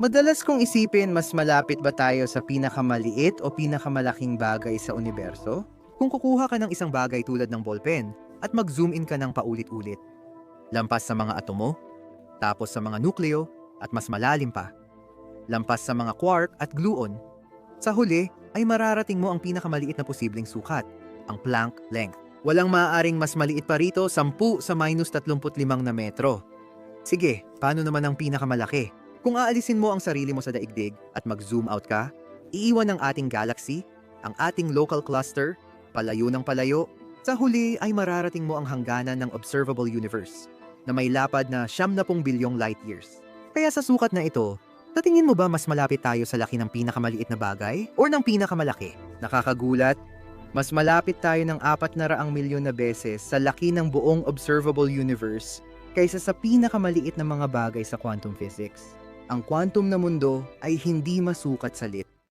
Madalas kong isipin mas malapit ba tayo sa pinakamaliit o pinakamalaking bagay sa universo? Kung kukuha ka ng isang bagay tulad ng ballpen at mag-zoom in ka ng paulit-ulit. Lampas sa mga atomo, tapos sa mga nukleo, at mas malalim pa. Lampas sa mga quark at gluon. Sa huli, ay mararating mo ang pinakamaliit na posibleng sukat, ang Planck length. Walang maaaring mas maliit pa rito, 10 sa minus 35 na metro. Sige, paano naman ang pinakamalaki? Kung aalisin mo ang sarili mo sa daigdig at mag-zoom out ka, iiwan ng ating galaxy, ang ating local cluster, palayo ng palayo, sa huli ay mararating mo ang hangganan ng observable universe na may lapad na 70 bilyong light years. Kaya sa sukat na ito, tatingin mo ba mas malapit tayo sa laki ng pinakamaliit na bagay or ng pinakamalaki? Nakakagulat, mas malapit tayo ng 400 milyon na beses sa laki ng buong observable universe kaysa sa pinakamaliit na mga bagay sa quantum physics. Ang quantum na mundo ay hindi masukat sa lit.